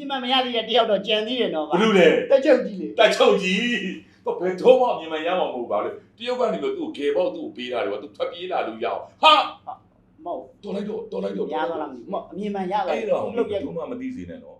ပြင်မမရသေးတဲ့တယောက်တော့ကြံသေးတယ်နော်ဘဗျာလို့လဲတက်ချုပ်ကြီးလေတိုက်ချုပ်ကြီးတော့ဘယ်တော့မှမြန်မာရမှာမဟုတ်ပါလေတရုတ်ကနေပြီးသူ့ကိုဂေပေါက်သူ့ကိုပေးတာတယ်ကွာသူထွက်ပြေးလာလို့ရအောင်ဟာမဟုတ်တော်လိုက်တော့တော်လိုက်တော့ရသွားလားမသိဘူးမဟုတ်အမြင်မှန်ရသွားအဲ့တော့လုတ်ပြက်ဘူးမှမသိစေနဲ့နော်တ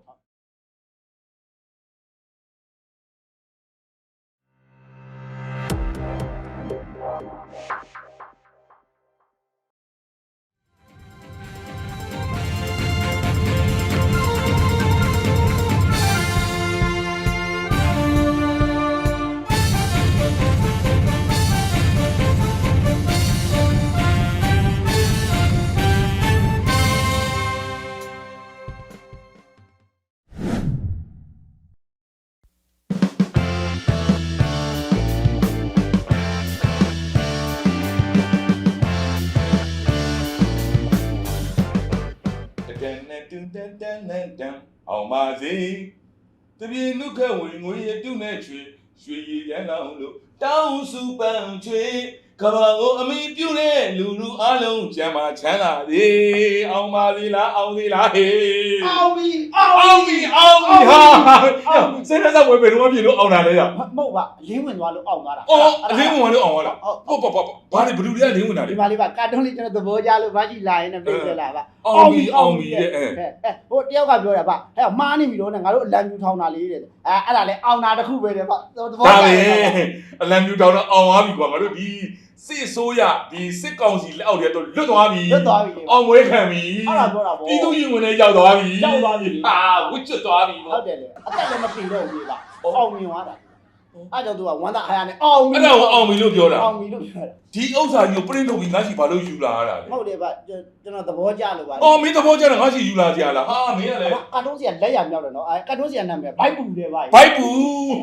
န်နဲ့တူတန်တန်နဲ့တန်အောင်ပါစေတပြေနုခဝင်ငွေရတုနဲ့ချွေရွှေရည်ရန်လောင်းလို့တောင်းစုပန်းချွေကဘာကိုအမိပြုတဲ့လူလူအလုံးကျမ်းမာချမ်းသာစေအောင်ပါစေလားအောင်စေလားဟေးအောင်ပြီအောင်အောင်ပြီအောင်ပြီဟာစိတ်ရစားဝယ်ဘယ်တော့မှပြေလို့အောင်တာလဲရမဟုတ်ပါအလင်းဝင်သွားလို့အောင်သွားတာအော်အလင်းဝင်လို့အောင်လားဟုတ်ပေါ့ပေါ့ပေါ့ဘာလဲဘလူတွေကလင်းဝင်တာလေဒီမှာလေးပါကာတွန်းလေးကျွန်တော်သဘောကျလို့ဘာကြီးလာရင်လည်းပြေးကြလာပါအောင်ပြီအောင်ပြီတဲ့အဲအဲအဲဟိုတယောက်ကပြောတာဗျဟဲ့မှားနေပြီတော့နဲ့ငါတို့အလံပြူထောင်တာလေးတဲ့အဲအဲ့ဒါလဲအောင်တာတစ်ခုပဲတဲ့ဗျသဘောဒါကျပဲတယ်အလံပြူတောင်းတော့အောင်သွားပြီကွာငါတို့ဒီစစ်ဆိုးရဒီစစ်ကောင်စီလက်အောက်တွေတော့လွတ်သွားပြီလွတ်သွားပြီလေအောင်မွေးခံပြီအဲ့ဒါပြောတာဗောပြည်သူရင်ဝင်နဲ့ရောက်သွားပြီရောက်သွားပြီဟာဝစ်ချွတ်သွားပြီဟုပေါ့တ်တယ်လေအသက်လည်းမပြေတော့ဘူးလေဟုတ်အောင်မြင်သွားတာ အဲ့ကြောင့်သူကဝမ်းသာအားရနဲ့အောင်ပြီအဲ့ဒါကိုအောင်ပြီလို့ပြောတာအောင်ပြီလို့ပြောတာဒီဥစ္စာကြီးကိုပရင့်ထုတ်ပြီးငါရှိဘာလို့ယူလာရတာလဲမဟုတ်တယ်ဗျကျွန်တော်သဘောကျလို့ပါအော်မင်းသဘောကျတော့ငါရှိယူလာကြလားဟာမင်းကလည်းကာတွန်းစီကလက်ရမြောက်တယ်နော်အဲကာတွန်းစီကနာမည်ဘိုက်ပူတယ်ဗျဘိုက်ဘူး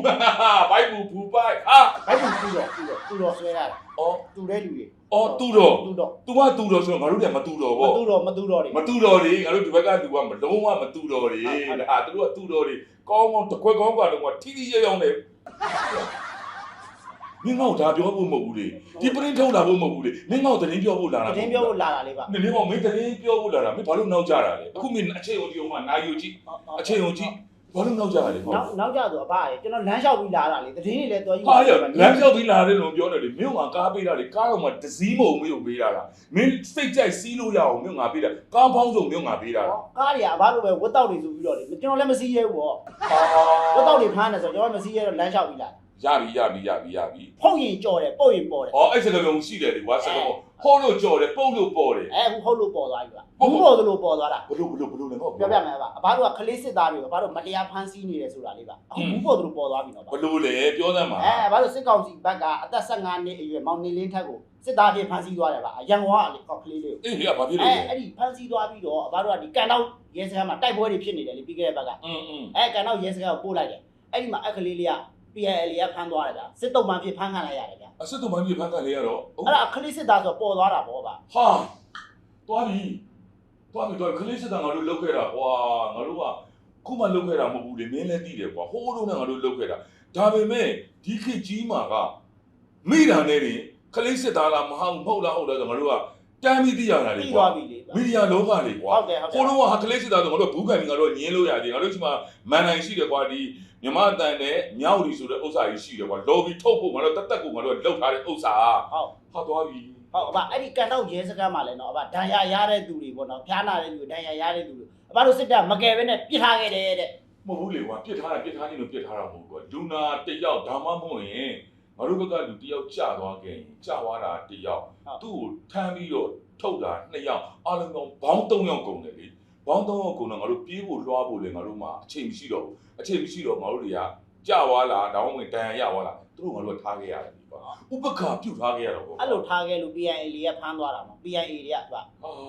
ဘိုက်ဘူးဘူးဘိုက်ဟာဘိုက်ပူတူတော့တူတော့တူတော့ဆွဲရတာအော်တူတဲ့လူတွေအော်တူတော့တူတော့ तू ကတူတော့ဆိုတော့ငါတို့ကမတူတော့မဗောတူတော့မတူတော့တွေမတူတော့လေငါတို့ဒီဘက်ကလူကမလုံးဝမတူတော့လေဟုတ်ဟုတ်ဟာသူတို့ကတူတော့လေကောင်းကောင်းတစ်ခွက်ကောင်းကတော့ထိထိရရောင်းနေ မင်းငေါ့ဒါပြောဖို့မဟုတ်ဘူးလေဒီပရင်းထုတ်လာဖို့မဟုတ်ဘူးလေမင်းငေါ့သတင်းပြောဖို့လာတာတင်းပြောဖို့လာတာလေးပါမင်းမောင်မင်းသတင်းပြောဖို့လာတာမင်းဘာလို့နောက်ကြတာလဲအခုမင်းအချိန်ုံကြည့်အောင်မနိုင်ယူကြည့်အချိန်ုံကြည့် ဘာလို့နောက်ကြတာလဲဟုတ်နောက်နောက်ကြဆိုအဘရေကျွန်တော်လမ်းလျှောက်ပြီးလာတာလေတတိတွေလည်းတော်ယူဟာရလမ်းလျှောက်ပြီးလာတယ်လို့ပြောတယ်လေမင်းကကားပေးတာလေကားတော့မှဒစည်းမုံမျိုးပေးတာလားမင်းစိတ်ကြိုက်စီးလို့ရအောင်မင်းငါပေးတာကားပေါင်းစုံမင်းငါပေးတာလားကားတွေကအဘလိုပဲဝတ်တောက်တွေဆိုပြီးတော့လေကျွန်တော်လည်းမစီးရဲဘူးပေါ့ဟာဝတ်တောက်တွေဖမ်းတယ်ဆိုတော့ကျွန်တော်မစီးရဲတော့လမ်းလျှောက်ပြီးလာ ရပြီရပြီရပြီရပြီဖုတ်ရင်ကြော်တယ်ပုတ်ရင်ပေါ်တယ်အော်အဲ့စကားလုံးရှိတယ်လေကွာစကားလုံးဟောလို့ကြော်တယ်ပုတ်လို့ပေါ်တယ်အဲဟိုဟုတ်လို့ပေါ်သွားပြီလားဘူးပေါ်သလိုပေါ်သွားတာဘလို့ဘလို့ဘလို့လည်းဟုတ်ပြောပြမယ်ပါအဘတို့ကခလေးစစ်သားတွေအဘတို့မတရားဖမ်းဆီးနေတယ်ဆိုတာလေးပါအခုဘူးပေါ်သလိုပေါ်သွားပြီနော်ဘလို့လေပြောသမ်းပါအဲအဘတို့စစ်ကောင်စီဘက်ကအသက်15နှစ်အရွယ်မောင်နေလင်းထက်ကိုစစ်သားဖြစ်ဖမ်းဆီးသွားတယ်ပါရန်ကုန်ကလေကောက်ကလေးလေးကိုအေးဟေ့ဘာဖြစ်လို့လဲအဲအဲ့ဒီဖမ်းဆီးသွားပြီးတော့အဘတို့ကဒီကန်တော့ရဲစခန်းမှာတိုက်ပွဲတွေဖြစ်နေတယ်လေပြီးခဲ့တဲ့ဘက်ကအဲကန်တော့ရဲစခန်းကိုပို့လိုက်တယ်အဲ့ဒီမှာအက်ကလေးလေးက PIL ကဖမ်းသွားတယ်ဗျစစ်တုံးမှဖြစ်ဖမ်းခံလိုက်ရတယ်ဗျအစစ်တော်မကြီးဖန်ကန်လေရတော့အဲ့ဒါခလေးစစ်သားဆိုပေါ်သွားတာပေါ့ဗျဟာသွားပြီသွားပြီတော့ခလေးစစ်တာငါတို့လုတ်ခဲ့တာကွာငါတို့ကခုမှလုတ်ခဲ့တာမဟုတ်ဘူးလေမင်းလည်းသိတယ်ကွာဟိုးတော့နဲ့ငါတို့လုတ်ခဲ့တာဒါပေမဲ့ဒီခေတ်ကြီးမှာကမိတာနဲ့လေခလေးစစ်သားလားမဟုတ်မဟုတ်လားဟုတ်လားဆိုငါတို့ကတမ်းပြီးသိရတာလေပြီးကွာသွားပြီလေမီဒီယာလောကလေကွာဟုတ်တယ်ဟုတ်တယ်ဟိုတော့ဟာကလေးစစ်သားတော့ငါတို့ဘူးခံပြီးငါတို့ညင်းလို့ရတယ်ငါတို့ဒီမှာမန်နိုင်ရှိတယ်ကွာဒီ မြမအတန်နဲ့မြောက်လီဆိုတဲ့ဥစ္စာကြီးရှိတယ်ကွာလော်ဘီထုတ်ဖို့ငါတို့တက်တက်ကိုငါတို့လောက်ထားတဲ့ဥစ္စာဟုတ်ဟာသွားပြီဟုတ်အဘအဲ့ဒီကန်တော့ရဲစခန်းမှာလည်းနော်အဘဒဏ်ရာရတဲ့သူတွေပေါ့နော်ဖျားနာတဲ့သူတွေဒဏ်ရာရတဲ့သူတွေအဘတို့စစ်တပ်မကယ်ပဲနဲ့ပြစ်ထားခဲ့တယ်တဲ့မဟုတ်ဘူးလေကွာပြစ်ထားတာပြစ်ထားနေလို့ပြစ်ထားတာမဟုတ်ဘူးကွာလူနာတစ်ယောက်ဒါမှမဟုတ်ရင်ငါတို့ဘက်ကလူတစ်ယောက်ကြာသွားခဲ့ရင်ကြာသွားတာတစ်ယောက်သူ့ကိုထမ်းပြီးတော့ထုတ်တာနှစ်ယောက်အားလုံးပေါင်းဘောင်း၃ယောက်ကုန်တယ်လေ ဘောင်း၃ယောက်ကုန်တော့ငါတို့ပြေးဖို့လွှားဖို့လေငါတို့မှအချိန်မရှိတော့ဘူးအချိန်မရှိတော့ငါတို့တွေကကြာသွားလားဒါမှမဟုတ်ဒဏ်ရာရသွားလားသူတို့ငါတို့ကထားခဲ့ရတယ်ကွာဥပက္ခပြုတ်ထားခဲ့ရတော့ပေါ့အဲ့လိုထားခဲ့လို့ PIA တွေကဖမ်းသွားတာနော် PIA တွေကဗျ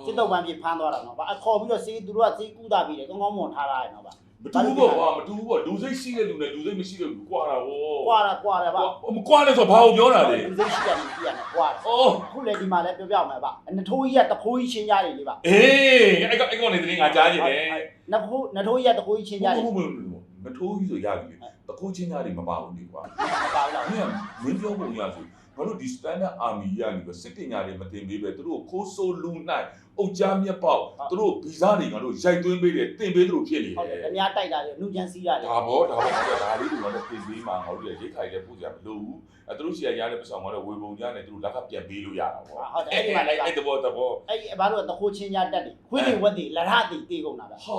စစ်တုံးမှဖြစ်ဖမ်းသွားတာနော်ဗျအခေါ်ပြီးတော့စေးသူတို့ကစေးကူးတာပြီးတယ်ကောင်းကောင်းမွန်ထားရတယ်နော်ဗျ မတူဘူးပေါ့ကွာမတူဘူးပေါ့လူစိတ်ရှိတဲ့လူနဲ့လူစိတ်မရှိတဲ့လူကွာတာဟောကွာတာကွာတယ်ဗျမကွာလဲဆိုဘာကိုပြောတာလဲလူစိတ်ရှိတယ်မရှိရတယ်ကွာတယ်အော်အခုလေဒီမှာလည်းပြောပြမယ်ဗျနထိုးကြီးကတခိုးကြီးချင်းကြတယ်လေဗျအေးအဲ့ကအဲ့ကောင်နေတည်းငါကြားကြည့်တယ်နဖိုးနထိုးကြီးကတခိုးကြီးချင်းကြတယ်ဟုတ်ဟုတ်ဟုတ်မထိုးကြီးဆိုရပြီတခိုးချင်းသားတွေမပါဘူးလေကွာမပါဘူးလားမင်းကမင်းပြောပုံရဆို ငါငါတို့ဒီ standard army ရနေပြီးစစ်ပညာတွေမတင်ပေးပဲသူတို့ခိုးဆိုးလူနိုင်အုတ်ကြားမြက်ပေါက်သူတို့ဗီဇတွေငါတို့ရိုက်သွင်းပေးတယ်တင်ပေးသူတို့ဖြစ်နေဟုတ်တတယ်ယ်အများတိုက်တာလေနှုတ်ချမ်းစီးရတယ်ဒါဘောဒါဘောဒါလေးတွေကလည်းပြင်ပေးမှာငါတို့ရိတ်ခိုင်တဲ့ပို့ကြမလို့ဘူးအဲသူတို့ဆီကရတဲ့ပဆောင်ကတော့ဝေပုံကြနဲ့သူတို့လက်ကပြန်ပေးလို့ရတာပေါ့ဟုတ်တယ်အဲ့ဒီမှာလည်းအဲ့တဘောတဘောအဲ့ဒီအဘတို့ကတခိုးချင်းကြတက်တယ်ခွေးတွေဝက်တွေလရတွေတေးကုန်တာပဲဟာ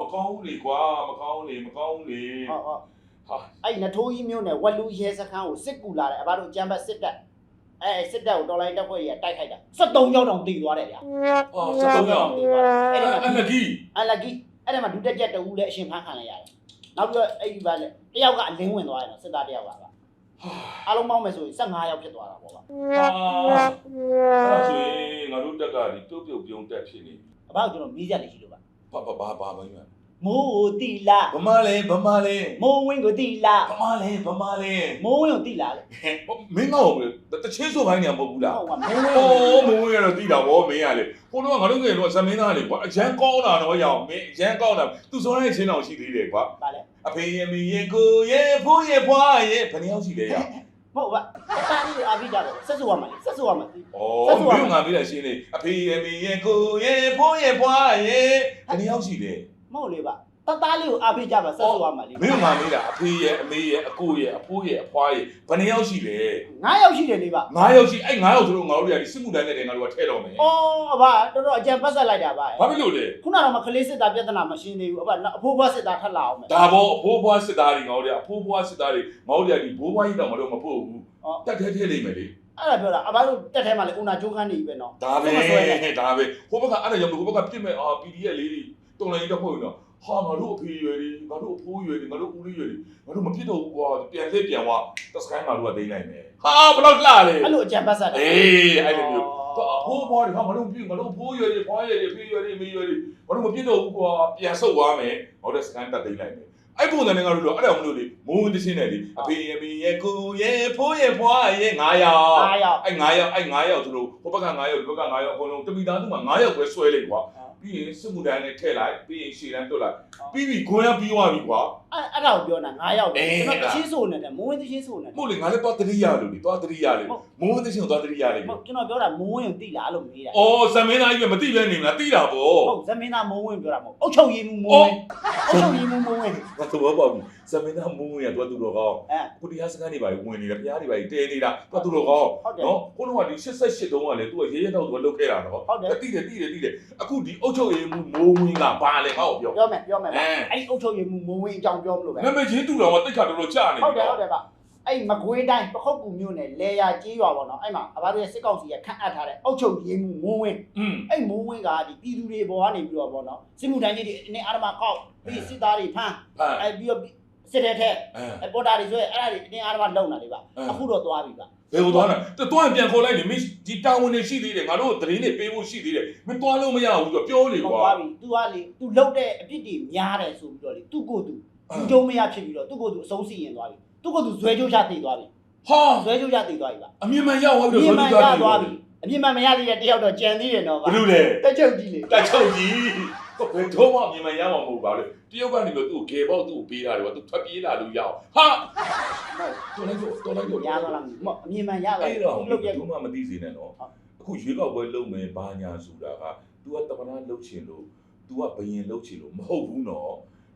မကောင်းဘူးလေကွာမကောင်းလေမကောင်းလေ ဟုတ်ဟုတ်ဟာ အဲ့ဒီနထိုးကြီးမျိုးနဲ့ဝက်လူရဲစခန်းကိုစစ်ကူလာတယ်အဘတို့ကြမ်းဘက်စစ်တပ်အဲစစ်တပ်ကိုတော်လိုင်းတပ်ဖွဲ့ကြီးတိုက်ခိုက်တာ73ရောက်တောင်တည်သွားတယ်ဗျာဟာစက်တော့ရအောင်တည်သွားတယ်အဲ့ဒီမှာအလကြီးအလကီအဲ့ဒီမှာဒုတက်ကြက်တူလည်းအရှင်ဖမ်းခံလိုက်ရတယ်နောက်ပြီးတော့အဲ့ဒီပါလေတယောက်ကအလင်းဝင်သွားတယ်နော်စစ်သားတယောက်ကပါအားလုံးပေါင်းမယ်ဆိုရင်15ယောက်ဖြစ်သွားတာပေါ့ဗျာဟာအဲ့ဒါဆိုရင်ငါတို့တက်ကဒီတုတ်ပြုတ်ပြုံးတက်ဖြစ်နေပြီအဘကကျွန်တော်မီးရက်လေးရှိလို့ပါဘာဘာဘာဘာမင်း မိုးကိုတီလာဗမာလဲဗမာလဲမိုးဝင်းကိုတီလာဗမာလဲဗမာလဲမိုးဝင်းကိုတီလာလေမင်းငေါ့တချင်းဆိုခိုင်းနေမှာမဟုတ်ဘူးလားဟုတ်ပါမိုးဝင်းโอ้မဝင်ရတော့တိတာဗောမင်းရလေဟိုတော့ငါတို့ငယ်တော့ဇမင်းသားလေကွာအရန်ကောင်းတာတော့ရအောင်မင်းအရန်ကောင်းတာသူစောတဲ့ချင်းတော်ရှိသေးတယ်ကွာပါလေအဖေရမီရေကိုရေဖိုးရေဖွားရေဘယ်နှယောက်ရှိလဲရဟုတ်ပါတာလေးကိုအားပြီးကြတော့ဆက်စုရမှာလေဆက်စုရမှာဩမင်းငါမေးတာရှင်းလေအဖေရမီရေကိုရေဖိုးရေဖွားရေဘယ်နှယောက်ရှိလဲ မဟုတ်လေပါတသားလေးကိုအားပြီးကြပါဆက်စုရမှာလေမင်းငါမေးတာအဖေရအမေရအကိုရအဖိုးရအဖွားရဘယ်နှယောက်ရှိလဲ9ယောက်ရှိတယ်လေပါ9ယောက်ရှိအဲ့9ယောက်ဆိုတော့ငါတို့တွေကစစ်မှုတန်းနဲ့ငါတို့ကထဲတော့မယ်အော်အဘတော်တော်အကြံပတ်ဆက်လိုက်တာပါဘာဖြစ်လို့လဲခုနကတော့မကလေးစစ်သားပြဿနာမရှင်းသေးဘူးအဘအဖိုးဘွားစစ်သားထပ်လာအောင်မယ်ဒါဘောအဖိုးဘွားစစ်သားတွေငါတို့ကအဖိုးဘွားစစ်သားတွေငါတို့တွေကဒီဘိုးဘွားကြီးတော့မတော့မပို့ဘူးတက်ထဲထဲလိမ့်မယ်လေအဲ့ဒါပြောတာအဘတို့တက်ထဲမှာလေဦးနာကျိုးခန်းနေပြီပဲနော်ဒါပဲမဆွဲနဲ့ဒါပဲဟိုဘက်ကအဲ့ဒါကြောင့်ဟိုဘက်ကပြစ်မဲ့အာ PDF လေးတွေ တုံလိုင်းတော့ပို့နော်ဟာငါတို့အဖေရွယ်တွေငါတို့အဖိုးရွယ်တွေငါတို့ဦးလေးရွယ်တွေငါတို့မဖြစ်တော့ဘူးကွာပြန်လက်ပြန်သွားတက်စကိုင်းငါတို့ကသိမ်းနိုင်မယ်ဟာဘယ်တော့လှလဲအဲ့လိုအကြံပတ်ဆက်တာအေးအဲ့လိုမျိုးတော့အဖိုးဘွားတွေဟာငါတို့မပြငါတို့အဖိုးရွယ်တွေဖွားရွယ်တွေဖေးရွယ်တွေမေးရွယ်တွေငါတို့မဖြစ်တော့ဘူးကွာပြန်ဆုတ်သွားမယ်ဟောတဲ့စကိုင်းတက်သိမ်းနိုင်မယ်အဲ့ပုံစံနဲ့ငါတို့တော့အဲ့ဒါမလို့လေမိုးဝင်တချင်းနဲ့လေအဖေအမေရဲ့ကိုရဲ့ဖိုးရဲ့ဖွားရဲ့9ယောက်အားရောက်အဲ့9ယောက်အဲ့9ယောက်သူတို့ဟိုဘက်က9ယောက်ဒီဘက်က9ယောက်အကုန်လုံးတမိသားစုမှာ9ယောက်ပဲဆွဲလိုက်ကွာ ပြီးရင်စစ်မှုတန်းနဲ့ထည့်လိုက်ပြီးရင်ရှည်တန်းတွတ်လိုက်ပြီးပြီခွန်ရပြီးသွားပြီကွာ အဲ့အဲ့ဒါကိုပြောတာ9ရောက်တယ်အေး ကျွန်တော်တချင်းဆိုနေတယ်မိုးဝင်းတချင်းဆိုနေတယ်မဟုတ်လေငါလည်းသွားတတိယလို့လေသွားတတိယလေမိုးဝင်တဲ့ချင်းကိုသွားတတိယလေဟုတ်ကျွန်တော်ပြောတာမိုးဝင်းကိုတိလားလို့မေးတာအော်ဇမင်းသားကြီးကမသိလဲနေမလားသိတာဗောဟုတ်ဇမင်းသားမိုးဝင်းပြောတာမဟုတ်အုတ်ချုပ်ရည်မူမိုးဝင်းအုတ်ချုပ်ရည်မူမိုးဝင်းငါသဘောပေါက်ပြီ ဇမင်းသားမိုးဝင်ရသွားသူတော်ကောင်းအဲခုတရားစခန်းတွေပါဝင်နေတယ်ဖျားတွေပါတဲနေတာသွားသူတော်ကောင်းဟုတ်တယ်နော်ခုနကဒီ88တုန်းကလေသူကရဲရဲတော့သူကလုတ်ခဲ့တာနော်ဟုတ်တယ်တိတယ်တိတယ်တိတယ်အခုဒီအုတ်ချုပ်ရေးမှုမိုးဝင်ကဘာလဲငါ့ကိုပြောပြောမယ်ပြောမယ်ပါအဲအဲ့ဒီအုတ်ချုပ်ရည်မူမိုးဝင်းအကြောင်းပြောမလို့ပဲနာမည်ချင်းတူတော်မှာတိတ်ခါတော်တော်ကြာနေဟုတ်တယ်ဟုတ်တယ်ပါအဲ့မကွေးတိုင်းပခုတ်ကူမြို့နယ်လေယာကြီးရွာပေါ့နော်အဲ့မှာအဘတို့ရဲ့စစ်ကောင်စီကခန့်အပ်ထားတဲ့အုတ်ချုပ်ရည်မူမိုးဝင်းอืมအဲ့မိုးဝင်းကဒီပြည်သူတွေပေါ်ကနေပြီးတော့ပေါ့နော်စစ်မှုထမ်းကြီးတွေအနေအာရမကောက်ပြီးစစ်သားတွေဖမ်းဖန်အဲ့ပြီးတော့ စစ်တဲ့ထက်အဲအဲ့ပေါ်တာတွေဆိုရင်အဲ့ဒါတွေအနေအာရမလုံတာလေပါအခုတော့သွားပြီပါဘယ်ကိုသွားတာတော်တော်ပြန်ခေါ်လိုက်လေမင်းဒီတာဝန်တွေရှိသေးတယ်ငါတို့သတင်းတွေပေးဖို့ရှိသေးတယ်မင်းသွားလို့မရဘူးဆိုပြောလေဟုတ်ကွာသွားပြီ तू ကလေ तू လုတ်တဲ့အပြစ်တွေများတယ်ဆိုပြီးတော့လေသူ့ကိုယ်သူလူကြုံမရဖြစ်ပြီးတော့သူ့ကိုယ်သူအဆုံးစီရင်သွားပြီသူ့ကိုယ်သူဇွဲကြိုးချတည်သွားပြီဟာဇွဲကြိုးချတည်သွားပြီပါအမြင်မှန်ရောက်သွားအပြီမြင်တော့မှန်ရသွားပြီအမြင်မှန်မရသေးတဲ့တယောက်တော့ကြံသေးတယ်နော်ဘဗျာယ်လိုလဲတက်ချုပ်ကြီးလေတက်ချုပ်ကြီးဘယ် တော့မှအမြင်မှန်ရမှာမဟုတ်ပါဘူးတယောက်ကနေပြီးသူ့ကိုဂေပေါက်သူ့ကိုပေးတာတယ်ကွာသူထွက်ပြေးလာလို့ရအောင်ဟာတော်လိုက်တော့တော်လိုက်တော့ ရသွားလားမဟုတ်အမြင်မှန်ရသွား အဲ့ ပြီ တော့ သူ့လုတ်ရက် ဘူးမှမသိစေနဲ့နော်အခုရွေးကောက်ပွဲလုပ်မယ်ဘာညာဆိုတာက तू ကတမနာလုပ်ချင်လို့ तू ကဘယင်လုပ်ချင်လို့မဟုတ်ဘူးနော်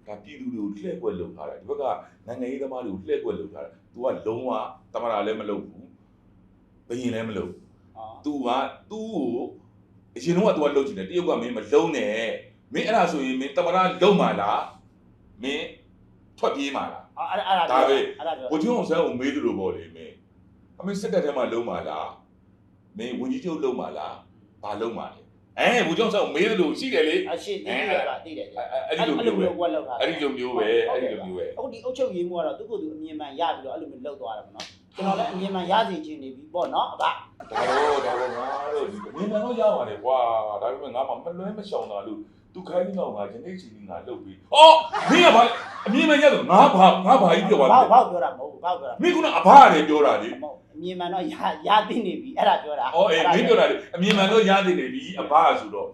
ဒါပြည်သူတွေကိုလှည့်ကွက်လုပ်ထားတယ်ဒီဘက်ကနိုင်ငံရေးသမားတွေကိုလှည့်ကွက်လုပ်ထားတယ် तू ကလုံးဝတမနာလည်းမလုပ်ဘူးဘယင်လည်းမလုပ် तू က तू ကိုအရင်တော့က तू ကလုပ်ချင်တယ်တရုတ်ကမင်းမလုံးနဲ့ မင်းအဲ့ဒါဆိုရင်မင်းတမနာလုံးမှာလားမင်းထွက်ပြေးမှာလားအဲ့အဲ့ဒါအဲ့ဒါပြောဘုချင်းအောင်ဆန်းကိုမေးသလိုပေါ့လေမင်းအမေစစ်တပ်ထဲမှာလုံးမှာလားမင်းဝင်ကြီးချုပ်လုံးမှာလားဘာလုံးမှာလဲအဲဘုချင်းအောင်ဆန်းကိုမေးသလိုရှိတယ်လေအရှိတည်တယ်ပါတည်တယ်အဲ့အဲ့ဒီလိုမျိုးပဲကွက်လောက်တာအဲ့ဒီလိုမျိုးပဲအဲ့ဒီလိုမျိုးပဲအခုဒီအုတ်ချုပ်ရည်မှုကတော့သူ့ကိုယ်သူအမြင်မှန်ရပြီးတော့အဲ့လိုမျိုးလောက်သွားတယ်ပေါ့နော်ကျွန်တော်လည်းအမြင်မှန်ရစေချင်နေပြီပေါ့နော်အဘဒါတော့ဒါတော့ငါတို့ဒီအမြင်မှန်တော့ရပါတယ်ကွာဒါပေမဲ့ငါမှမလွဲမရှောင်တာလို့ သူခိုင်းနေတော့ငါယနေ့ချိန်ငါလုတ်ပြီးအော်မင်းကဘာအမြင်မှန်ရတော့ငါဘာငါဘာကြီးပြောသွားဘာလဲဘာပြောတာမဟုတ်ဘူးဘာပြောတာမင်းကအဘရတယ်ပြောတာလေမဟုတ်အမြင်မှန်တော့ရရသိနေပြီအဲ့ဒါပြောတာအော်အေးမင်းပြောတာလေအမြင်မှန်တော့ရသေးတယ်ဒီအဘဆိုတော့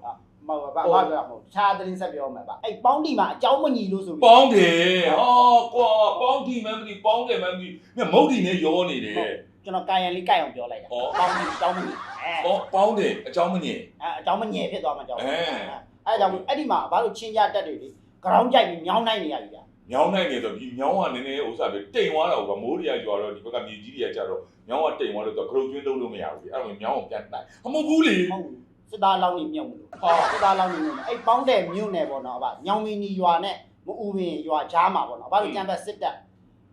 မဟုတ်ဘာဘာပြောတာမဟုတ်တခြားသတင်းဆက်ပြောမှာပါအဲ့ပေါင်းတီမှာအကြောင်းမညီလို့ဆိုပြီးပေါင်းတယ်ဟောကွာပေါင်းတီမန်မီပေါင်းတယ်မန်မီမြမုတ်တီနဲ့ရောနေတယ်ကျကျွန်တော်ကာယံလေးကြိုက်အောင်ပြောလိုက်တာဩပေါင်းပြီးတောင်းမနေအဲဩပေါင်းတယ်အကြောင်းမညင်အဲအကြောင်းမငယ်ဖြစ်သွားမှာကြောင့်အဲ အဲဒါကြောင့်အဲ့ဒီမှာဘာလို့ချင်းကြတက်တွေလေဂရောင်းကြိုက်ပြီးမြောင်းနိုင်နေရပြီဗျာမြောင်းနိုင်နေဆိုဒီမြောင်းကနည်းနည်းဥစ္စာပဲတိမ်သွားတော့ဗျမိုးတွေကကြွားတော့ဒီဘက်ကမြေကြီးတွေကကြတော့မြောင်းကတိမ်သွားတော့သူကခရုတ်ကျွန်းလုံးလို့မရဘူးလေအဲ့ဒါမြောင်းကိုပြန်တိုက်အမဟုတ်ဘူးလေဟုတ်ဘူးစစ်သားလောင်းနေမြုံလို့ဟာစစ်သားလောင်းနေမြုံအဲ့ပေါင်းတဲ့မြို့နယ်ပေါ့နော်အဘညောင်မင်းကြီးရွာနဲ့မအူပင်ရွာကြားမှာပေါ့နော်အဘတို့ကြံပတ်စစ်တပ်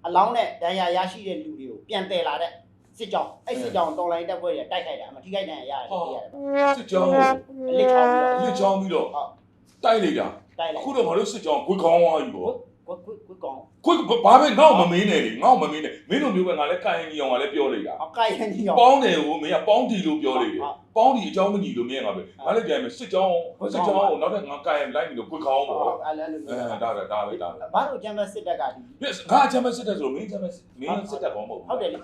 အလောင်းနဲ့ဒဏ်ရာရရှိတဲ့လူတွေကိုပြန်တယ်လာတဲ့ စစ်ကြောင်းအဲ့စစ်ကြောင်းတော်လိုင်းတက်ပွဲတွေတိုက်ခိုက်တာအမထိခိုက်ဒဏ်ရာရတယ်သိရတယ်စစ်ကြောင်းကိုအလစ်ချောင်းပြီးအလစ်ချောင်းပြီးတော့ဟုတ်တိုက်လိုက်တာတိုက်လိုက်အခုတော့ငါတို့စစ်ကြောင်းကိုခေါင်းဝါးယူပေါ့ကွကွကွကောင် ကိုဘာပဲငေါ့မမင်းနဲ့လေငေါ့မမင်းနဲ့မင်းတို့မျိုးပဲငါလည်းကိုင်ကြီးအောင်ငါလည်းပြောလိုက်တာအကိုင်ရင်းကြီးရော ပေါင်းတယ်ကိုမင်းကပေါင်းတီလို့ပြောလိုက်တယ်ဟုတ်ပေါင်းတီအကြောင်းမညီလို့မင်းကငါပဲငါလည်းပြန်မယ်စစ်ကြောင်းစစ်ကြောင်းကိုနောက်ထပ်ငါကိုင်လိုက်ပြီးတော့ကိုခေါင်းပေါ့အဲ့လည်းလို့အဲဒါဒါဒါပဲဒါပဲဘာလို့ကြံပတ်စစ်တပ်ကဒီပြငါအချမ်းမစစ်တဲ့ဆိုမင်းချမ်းမမင်းစစ်တဲ့ကောင်းမဟုတ်ဟုတ်တယ်လေ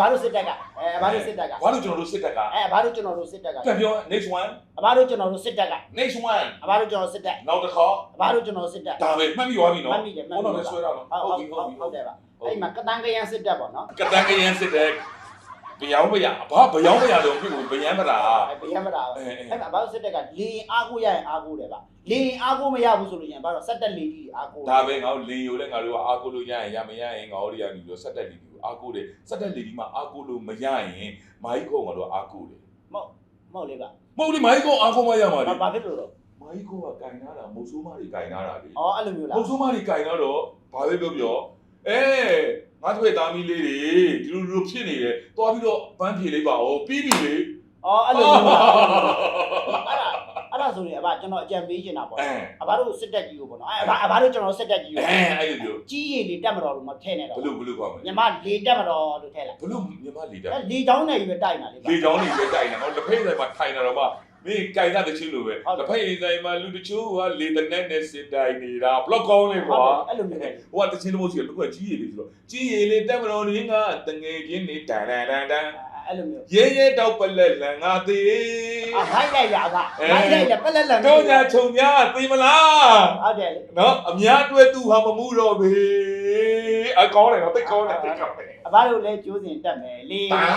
ဘာလို့စစ်တပ်ကအဲဘာလို့စစ်တပ်ကဘာလို့ကျွန်တော်တို့စစ်တက်ကအဲဘာလို့ကျွန်တော်တို့စစ်တပ်ကပြန်ပြော next one ဘာလို့ကျွန်တော်တို့စစ်တပ်က next one ဘာလို့ကျွန်တော်စစ်တပ်နောက်တစ်ခါဘာလို့ကျွန်တော်စစ်တပ်ဒါပဲမှတ်ပြီးသွားပြီနော်မှတ်မိတယ်မှတ်ဟုတ်မိတော့တယ်လည်းဆွဲရအောင်ဟုတ်ဟုတ်ဟုတ်ပြီဟုဟုတ်တ်ပြီဟုတ်တယ်ပါအဲ့မှာကတန်ကရန်စစ်တပ်ပေါ့နော်ကတန်ကရင်စစ်တဲ့ဗျောင်းဗျာဘာဗျောင်းဗျာတော့ပြုတ်ဗျယမ်းမလားအဲဘယ်ရမလားအဲအဲအဲ့မှာဘာလို့စစ်တပ်ကလေအားကိုရရင်အားကိုတယ်ပါလေအားကိုမရဘူးဆိုလို့ရင်ဘာလို့စက်တက်လေကြီးအားကိုဒါပဲငါတို့လင်ယိုလဲငါတို့ကအာကိုလို့ရရင်ရမရရင်ငါတို့တွေကနေပြီးတော့ဆက်တက်လီဒီကိုအာကိုတယ်ဆက်တက်လီဒီမှာအာကိုလို့မရရင်မာကြီးကုန်းငါတို့အာကိုတယ်မဟုတ်လေပါမဟုတ်လေမာကြီးကုန်းအာကိုမရမှာလေဘာဖြစ်လို့လဲ မာကြီးကုန်းကကင်နာတာမုတ်ဆိုးမတွေကင်နာတာလေအော်အဲ့လိုမျိုးလားမုတ်ဆိုးမတွေကင်နာတော့ဘာပဲပြောပြောအဲငါတို့ရဲ့သားမီးလေးတွေဒီလိုလိုဖြစ်နေတယ်သွားပြီးတော့ပန်းဖြေလိုက်ပါဦးပြီးပြီလေအော်အဲ့လိုမျိုးလားအဲ့ဒါအဲ့ဒါဆိုရင်အဘကျွန်တော်အကြံပေးချင်တာပေါ့အဲအဘတို့စစ်တက်ကြီးကိုပေါ့နော်အဲ့အဘအဘတို့ကျွန်တော်စစ်တက်ကြီးကိုအဲအဲ့လိုပြောကြီးရည်လေးတက်မတော်လို့မထည့်နဲ့တော့ဘလို့ဘလို့ကောင်းမလဲညီမလေတက်မတော်လို့ထည့်လိုက်ဘလို့မြန်မာလီတာအဲ့လေချောင်းနဲ့ကြီးပဲတိုက်နေတာလေပါလေချောင်းတွေပဲတိုက်နေတော့လက်ဖက်ဆိုင်မှာထိုင်တာတော့မှ မင်းကြိုင်တာတချင်းလိုပဲလက်ဖက်ဆိုင်မှာလူတချို့ကလေတနက်နဲ့စစ်တိုင်နေတာဘလော့ကောင်းလေကွာအဲ့လိုမျိုးပဲဟိုကတချင်းလို့ရှိတယ်ဘုကကြီးရည်လေးဆိုတော့ကြီးရည်လေးတက်မလို့ရင်းကတငယ်ချင်းနေတန်တန်တန်တန် အဲ့လိုမျိုးရဲရဲတောက်ပလက်လန်ငါသေးအခိုင်းလိုက်ရပါခိုင်းလိုက်တယ်ပလက်လက်တော့ညာခြုံများသိမလားဟုတ်တယ်လေနော်အများတွေ့သူဟာမမှုတော့ဘေးအကောင်းတယ်နော်တိတ်ကောင်းတယ်တိတ်ကောင်းတယ်အဘတို့လည်းကျိုးစင်တက်မယ်လေတန်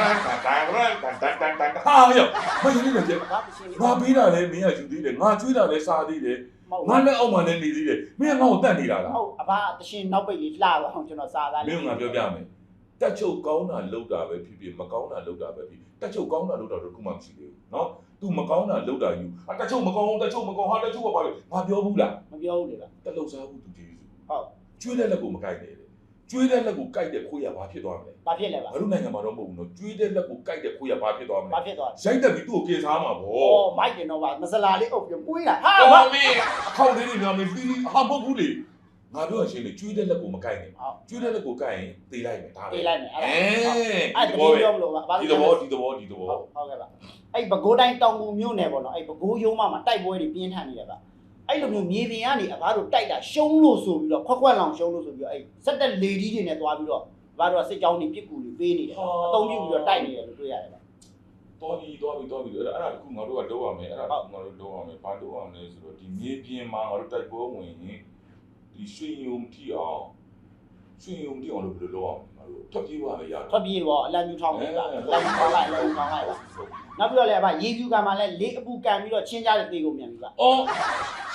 တန်တန်တန်တန်တန်တန်ဟာရောမင်းလေးလည်းဘာတချင်းငါပေးတာလဲမင်းကယူသေးတယ်ငါကျွေးတာလဲစားသေးတယ်မဟုတ်ငါလက်အောက်မှာလည်းနေသေးတယ်မင်းကငါ့ကိုတတ်နေတာလားဟုတ်အဘတချင်းနောက်ပိတ်လေးလှသွားအောင်ကျွန်တော်စားသားမင်းကငါပြောပြမယ် တက်ချုပ်ကောင်းတာလောက်တာပဲဖြစ်ဖြစ်မကောင်းတာလောက်တာပဲဖြစ်တက်ချုပ်ကောင်းတာလောက်တာတော့ခုမှမရှိသေးဘူးနော် तू မကောင်းတာလောက်တာယူအတက်ချုပ်မကောင်းတက်ချုပ်မကောင်းဟာတက်ချုပ်ကပါလေငါပြောဘူးလားမပြောဘူးလေပါတက်လို့စားဘူး तू ကျေးဇူးဟုတ်ကျွေးတဲ့လက်ကိုမကိုက်နဲ့လေကျွေးတဲ့လက်ကိုကိုက်တဲ့ခွေးရဘာဖြစ်သွားမလဲဘာဖြစ်လဲပါငါတို့နိုင်ငံမှာတော့မဟုတ်ဘူးနော်ကျွေးတဲ့လက်ကိုကိုက်တဲ့ခွေးရဘာဖြစ်သွားမလဲဘာဖြစ်သွားလဲရိုက်တက်ပြီးသူ့ကိုပြင်စားမှာဗောအော်မိုက်တယ်တော့ပါမစလာလေးအုပ်ပြီးပွေးလာဟာဟာဘာမင်းအခေါက်လေးတွေများမင်းပြီးဟာမဟုတ်ဘူးလေ ငါပြောရှင်းလေကျွေးတဲ့လက်ကိုမကိုက်နဲ့ဟုတ်ကျွေးတဲ့လက်ကိုကိုက်ရင်သေလိုက်မယ်ဒါပဲပေးလိုက်မယ်အဲ့အဲဒါအဲ့ဒါပြောမလို့ပါဘာဒီလို့သဘောဒီသဘောဒီသဘောဟုတ်ဟုတ်ကဲ့ပါအဲ့ဘကိုးတိုင်းတောင်ကူမြို့နယ်ပေါ့နော်အဲ့ဘကိုးရုံးမမှာတိုက်ပွဲတွေပြင်းထန်နေတယ်ပါအဲ့လိုမျိုးမြေပြင်ကနေအဘတို့တိုက်တာရှုံးလို့ဆိုပြီးတော့ခွက်ခွက်လောင်ရှုံးလို့ဆိုပြီးတော့အဲ့စက်တက်လေကြီးတွေနဲ့သွားပြီးတော့ဘာတို့ကစစ်ကြောင်းတွေပြစ်ကူတွေပေးနေတယ်အတုံးပြပြီးတော့တိုက်နေတယ်လို့တွေ့ရတယ်ပါတော်ပြီတော်ပြီတော်ပြီအဲ့ဒါတခုငါတို့ကလုပ်ရမယ်အဲ့ဒါတခုငါတို့လုပ်ရမယ်ဘာလုပ်ရမလဲဆိုတော့ဒီမြေပြင်မှာငါတို့တိုက်ပွဲဝင်ရင် ဒီရွှေယုံတီအောင်ရွှေယုံတီအောင်လို့ဘယ်လိုလုပ်အောင်ငါတို့ထွက်ပြေးပါလေရတယ်ထွက်ပြေးတော့အလံမြူထောင်ပေးပါအလံမြူထောင်လိုက်အလံမြူထောင်လိုက်ပါနောက်ပြီးတော့လည်းအဘရေဖြူကံမှာလည်းလေးအပူကံပြီးတော့ချင်းကြတဲ့တေကိုမြန်ပြီပါ အော်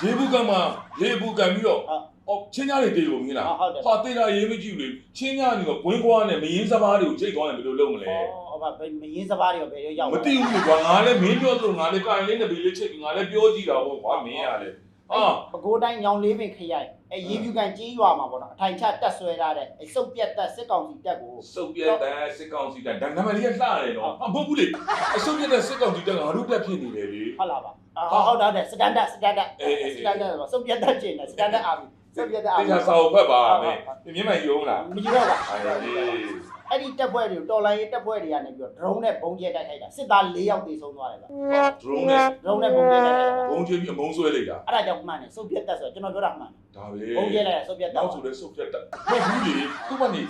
ရေဘူးကမှာရေဘူးကံပြီးတော့ဟုတ်အော်ချင်းကြတွေတေလို့မင်းလားဟုတ်တယ် ဟာတေတာရေးမကြည့်ဘူးလေချင်းကြနေတော့ဂွင်းကွားနဲ့မင်းစဘာတွေကိုချိန်သွားရင်ဘယ်လိုလုပ်မလဲအော်အဘမင်းစပါးတွေဘယ်ရောက်မသိဘူးလေကွာငါလည်းမင်းပြောသလိုငါလည်းကိုင်လေးနဲ့ဘေးလေးချိန်ပြီးငါလည်းပြောကြည့်တာပေါ့ကွာမင်းရတ ယ်ဟာပကိုးတိုင်းညောင်လေးပင်ခရိုင်အဲရေဖြူကံကြီးရွာမှာပေါ့နော်အထိုင်ချတက်ဆွဲထားတဲ့စုပ်ပြတ်တက်စစ်ကောင်စီတက်ကိုစုပ်ပြတ်တဲ့စစ်ကောင်စီတက်ဒါနာမည်လေးကလှတယ်နော်ဟာမဟုတ်ဘူးလေအစုပ်ပြတ်တဲ့စစ်ကောင်စီတက်ကငါတို့တက်ဖြစ်နေတယ်လေဟုတ်လားပါဟုတ်ဟုတ်တယ်စတန်ဒတ်စတန်ဒတ်အေးအေးစတန်ဒတ်ဆိုစုပ်ပြတ်တက်ခြင်းနဲ့စတန်ဒတ်အာမီစုပ်ပြတ်တက်အာတေမီချာစာအုပ်ဖတ်ပါမယ်မြင်မှန်ယုံလားမကြည့်တော့ပါအေး အဲ့ဒီတက်ပွဲတွေကိုတော်လိုင်းရေးတက်ပွဲတွေကနေပြီးတော့ drone နဲ့ဘုံကျဲတိုက်ခိုက်တာစစ်သား၄ယောက်တေဆုံးသွားတယ်ဗျ drone နဲ့ drone နဲ့ဘုံကျဲတိုက်ခိုက်တာဘုံကျပြီးအမုန်းဆွဲလိုက်တာအဲ့ဒါကြောင့်မှန်တယ်စုပ်ပြတ်တက်ဆိုကျွန်တော်ပြောတာမှန်ဒါပဲဘုံကျဲလိုက်တာစုပ်ပြတ်တက် နောက်ဆိုလဲစုပ်ပြတ်တက်ဟုတ်ဘူးလေသူ့မနေ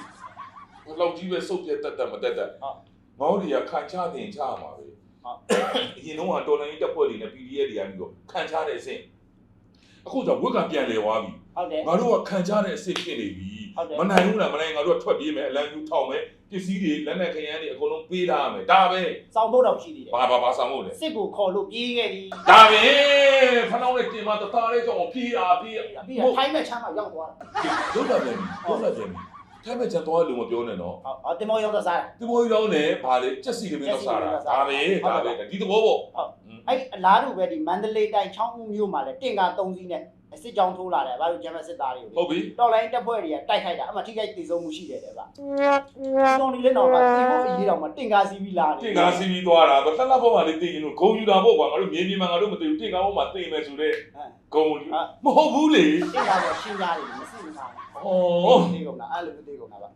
လောက်ကြီးပဲစုပ်ပြတ်တက်တက်မတက်တက်ငေါ့တွေကခံချတင်ချမှာပဲအရင်တော့တော်လိုင်းတက်ဖွဲ့တွေနဲ့ PDF တွေကနေတော့ခံချတဲ့အဆင့်အခုကျဝက်ကပြန်လေသွားပြီ ဟုတ်တယ် ငါတို့ကခံကြတဲ့အစ်စ်ဖြစ်နေပြီဟုတ်တယ် မနိုင်ဘူးလားမနိုင်ငါတို့ကထွက်ပြေးမယ်အလံကျူထောင်မယ်ပစ္စည်းတွေလက်နဲ့ခရမ်းတွေအကုန်လုံးပေးထားမယ်ဒါပဲစောင်းဖို့တော့ရှိသေးတယ်ဘာဘာဘာဆောင်လို့လဲစစ်ကိုခေါ်လို့ပြေးခဲ့ပြီဒါပဲခဏလေးတင်မတသားလေးကြောင့်ပြေးတာပြေးအပြီးတော့ထိုင်းမဲ့ချမ်းမှာရောက်သွားတာရုပ်လာပြန်ပြီရုပ်လာပြန်ပြီထိုင်မဲ့ချန်သွားလို့မပြောနဲ့နော်ဟုတ်ဟောတင်မောရောက်တော့စားတယ် ဒီမိုးကြီးတော့လည်းဗာလေကြက်စီတွေမင်းတော့စားတာဒါပဲဒါပဲဒီသဘောပေါ့ အဲ့အလားတူပဲဒီမန္တလေးတိုင်းချောင်းဦးမြို့မှာလည်းတင့်ကာ3စီးနဲ့ စစ်ကြောင်းထိုးလာတယ်ဘာလို့ဂျမစစ်သားတွေကိုဟုတ်ပြီတော်လိုင်းတက်ဖွဲ့တွေကတိုက်ခိုက်တာအမှထိခိုက်တည်ဆုံးမှုရှိတယ်တဲ့ဗျတော်နေလည်းတော့ဗျဒီဘုတ်အရေးတော်မှာတင့်ကာစီးပြီးလာတယ်တင်ကားစီးပြီးသွားတာတော့လှလှပေါ်မှာလေးတင်ရင်လို့ဂုံယူတာပေါ့ကွာငါတို့မြေပြင်မှာငါတို့မသိဘူးတင်ကားပေါ်မှာတင်မယ်ဆိုတော့ဂုံယူမဟုတ်ဘူးလေတင့်ကာတော့ရှင်းကြတယ်မစစ်ဘူးသားဩသိကုန်တာအဲ့လိုမသိကုန်တာဗျ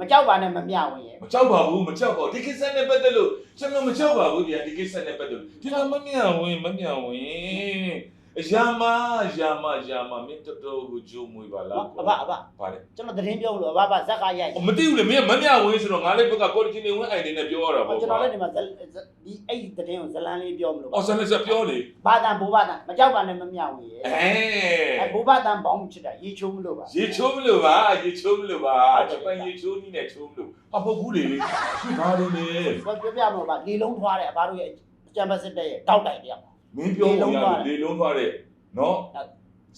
မကြောက်ပါနဲ့မမျှဝင်ရဲ့မကြောက်ပါဘူးမကြောက်ပါဘူးဒီကိစ္စနဲ့ပတ်သက်လို့ကျွန်တော်မကြောက်ပါဘူးဗျာဒီကိစ္စနဲ့ပတ်သက်လို့ဒီလားမမြဝင်မမြဝင် အယာမအယာမအယာမမင်းတော်တော်ကိုဂျိုးမွေးပါလားအဘအဘပါလေကျွန်တော်သတင်းပြောလို့အဘဘဇက်ကရိုက်မသိဘူးလေမင်းမမြဝင်ဆိုတော့ငါလည်းဘက်ကကော်တီနေဝင်အိုင်နေနဲ့ပြောရတာပေါ့ကျွန်တော်လည်းဒီမှာဒီအဲ့ဒီသတင်းကိုဇလန်းလေးပြောမလို့အော်ဆန်လက်ဆက်ပြောလေဘာတန်ဘိုးဘာတန်မကြောက်ပါနဲ့မမျှဝင်ရဲ့အဲအဲဘိုးဘာတန်ဘောင်းချစ်တာရေချိုးမလို့ပါရေချိုးမလို့ပါရေချိုးမလို့ပါဂျပန်ရေချိုးနည်းနဲ့ချိုးမလို့ဟာမဟုတ်ဘူးလေဒီဘာလို့လဲပြောပြပြမလို့ပါလေလုံးထွားတဲ့အဘတို့ရဲ့ကျမ်ဘတ်စစ်တဲ့ရဲ့တောက်တိုင်တယောက် မင်းပြောလို့ရတယ်လေလုံးသွားတဲ့နော်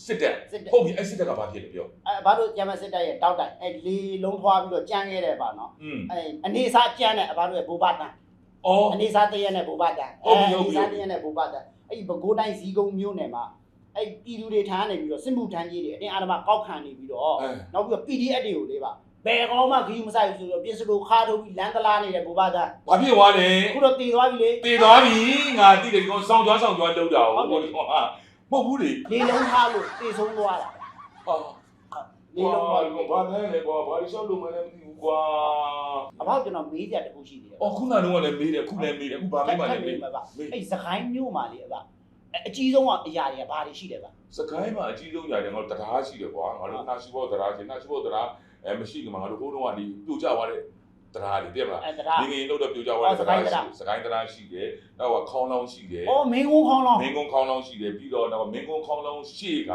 စစ်တက်စစ်တဲ့ဟုတ်ပြီအဲ့စစ်တက်ကဘာဖြစ်လဲပြောအဲအဘတို့ကျမ်ဘတ်စစ်တဲ့ရဲ့တောက်တိုင်အဲလေလုံးထွားပြီးတော့ကြမ်းခဲ့တယ်ပါနော်อืมအဲအနေစားကြမ်းတဲ့အဘတို့ရဲ့ဘိုးဘာတန်အော်အနေစားတရက်နဲ့ဘိုးဘာတန်ဟုတ်ပြီဟုတ်ပြီအနေစားတရက်နဲ့ဘိုးဘာတန်အဲ့ဒီဘကိုးတိုင်းဇီးကုန်းမြို့နယ်မှာအဲ့ပြည်သူတွေထမ်းနေပြီးတော့စစ်မှုထမ်းကြီးတွေအတင်းအာဓမ္မကောက်ခံနေပြီးတော့အဲနောက်ပြီးတော့ PDF တွေကိုလေးပါ ဘယ်ကောင်းမှခရီးမဆိုင်ဘူးဆိုတော့ပြင်စလိုခါထုတ်ပြီးလမ်းကလာနေတဲ့ဘိုးဘာတန်ဘာဖြစ်သွားလဲအခုတော့တည်သွားပြီလေတည်သွားပြီငါတိတယ်ဒီကောင်စောင်းကြွားစောင်းကြွားလောက်တာဟုတ်ဒီကောင်ဟာမဟုတ်ဘူးလေလေလုံးထားလို့တည်ဆုံးသွားတာဟာလေလုံးသွားလို့ဘာလဲလေကွာဘာလို့ရှောက်လို့မလဲမသိဘူးကွာအဖောက်ကျွန်တော်မေးကြတစ်ခုရှိသေးတယ်အော်ခုနကတော့လည်းမေးတယ်ခုလည်းမေးတယ်အခုဘာမေးမှလည်းမေးမှာပါမေးအဲ့စကိုင်းမြို့မှာလေအဖအကြီးဆုံးကအရာတွေကဘာတွေရှိတယ်ဗျစကိုင်းမှာအကြီးဆုံးရတယ်ငါတို့တရားရှိတယ်ကွာငါတို့နှာရှိဘောတရားရှိနှာရှိဘောတရား အဲမရှိကမှာငါတို့ဟိုးတုန်းကနေပြိုကျသွားတဲ့တရားတွေတည်မလားအဲ့ဒါငငယ်လောက်တော့ပြိုကျသွားတဲ့တရားရှိစကိုင်းတရားရှိတယ်နောက်ကခေါင်းလောင်းရှိတယ်အော်မင်းကုန်းခေါင်းလောင်းမင်းကုန်းခေါင်းလောင်းရှိတယ်ပြီးတော့နောက်ကမင်းကုန်းခေါင်းလောင်းရှေ့က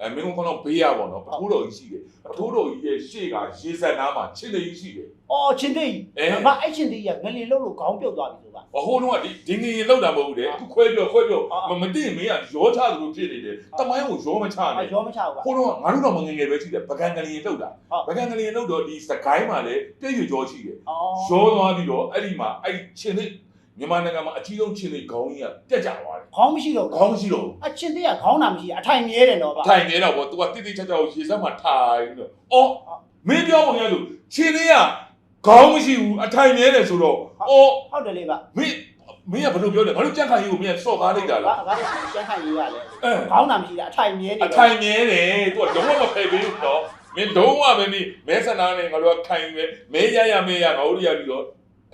အဲမင်းကုန်းခေါင်းလောင်းဘေးရပါတော့ပထိုးတော်ကြီးရှိတယ်ပထိုးတော်ကြီးရဲ့ရှေ့ကရေစက်နားမှာချင်းလေးကြီးရှိတယ် အော်ချင်းသေးအဲဘာအဲ့ချင်းသေးကငလီလုံးလို့ခေါင်းပြုတ်သွားပြီဆိုပါဟိုးတုန်းကဒီဒီငငယ်လောက်တာမဟုတ်ဘူးလေအခုခွဲပြောခွဲပြောမမသိမင်းကရောချသလိုဖြစ်နေတယ်တမိုင်းကိုရောမချအနဲ့ရောမချဘူးပါဟိုတော့ငါတို့တော့မငငယ်ပဲရှိတယ်ပကံကလေးလောက်တာဟုတ်ပကံကလေးလောက်တော့ဒီစကိုင်းမှာလည်းပြည့်ရကြောရှိတယ်အော်ရောသွားပြီးတော့အဲ့ဒီမှာအဲ့ဒီချင်းလေးမြန်မာနိုင်ငံမှာအကြီးဆုံးချင်းလေးခေါင်းကြီးကတက်ကြသွားတယ်ခေါင်းမရှိတော့ခေါင်းမရှိတော့ဘူးအချင်းသေးကခေါင်းနာမရှိအထိုင်မြဲတယ်တော့ဗျထိုင်နေတော့ဗော तू ကတိတိကျကျကိုရေစက်မှာထိုင်ပြီးတော့အော်မင်းပြောပုံရလို့ချင်းလေးက ခေါင်းမရှိဘူးအထိုင်နေတယ်ဆိုတော့အော်ဟုတ်တယ်လေဗျမင်းမင်းကဘယ်လိုပြောလဲငါတို့ကြက်ခိုင်ကြီးကိုမင်းကစော့ကားလိုက်တာလားဘာလို့ကျန်းခိုင်ရေးရလဲအဲခေါင်းနာမရှိတာအထိုင်မြဲနေအထိုင်နေတယ် तू ကလုံးဝမဖယ်ပေးဘူးတော့မင်းလုံးဝမင်းမဲဆန္ဒနဲ့ငါတို့ကခိုင်ပဲမဲရရမဲရငါတို့ရပြီးတော့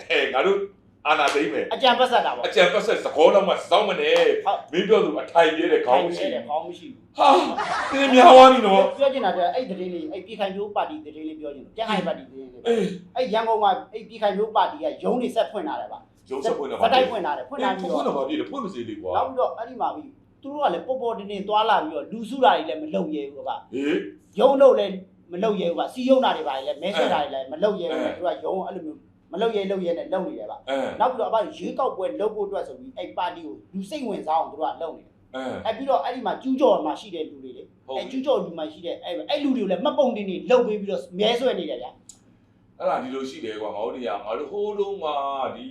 အဲငါတို့ အာနာသိမ့်မယ်အကြံပတ်ဆက်တာပေါ့အကြံပတ်ဆက်သကောတော့မှစောင်းမနေဟုတ်မင်းပြောသူအထိုင်ရဲတဲ့ခေါင်းမရှိတယ်ခေါင်းမရှိဘူးဟာတင်းများသွားပြီနော်ပြောချင်တာကအဲ့ဒီသတင်းလေးအဲ့ပြည်ခိုင်မျိုးပါတီသတင်းလေးပြောချင်တယ်ကျန်းခိုင်ပါတီသတင်းလေးအေးအဲ့ရန်ကုန်မှာအဲ့ပြည်ခိုင်မျိုးပါတီကရုံးနေဆက်ဖွင့်လာတယ်ဗျရုပ်စပွင့်တော့စတိုက်ဖွင့်လာတယ်ဖွင့်လာပြီးဖွတော့င့်တော့ဘာဖြစ်လဲဖွင့်မစေလေကွာနောက်ပြီးတော့အဲ့ဒီမှာပြီးသူတို့ကလည်းပေါ်ပေါ်တင်တင်သွားလာပြီးတော့လူစုတာတွေလည်းမလုပ်ရဲဘူးဗျဟေးရုံးလို့လည်းမလုပ်ရဲဘူးဗျစီယုံတာတွေပါလည်းမဲဆွဲတာတွေလည်းမလုပ်ရဲဘူးသူကရုံးအဲ့လိုမျိုး မလုပ်ရဲလုပ်ရဲနဲ့လုပ်နေတယ်ဗျအဲနောက်ပြီးတော့အဘရွေးကောက်ပွဲလုပ်ဖို့အတွက်ဆိုပြီးအဲ့ပါတီကိုလူစိတ်ဝင်စားအောင်သူတို့ကလုပ်နေတယ်အဲအဲ့ပြီးတော့အဲ့ဒီမှာကျူးကျော်မှာရှိတဲ့လူတွေလေဟုတ်အဲ့ကျူးကျော်လူမှာရှိတဲ့အဲ့အဲ့လူတွေကိုလည်းမှတ်ပုံတင်နေလှုပ်ပေးပြီးတော့မဲဆွဲနေတယ်ဗျအဲ့ဒါဒီလိုရှိတယ်ကွာငါတို့တွေကငါတို့ဟိုးလုံးကဒီ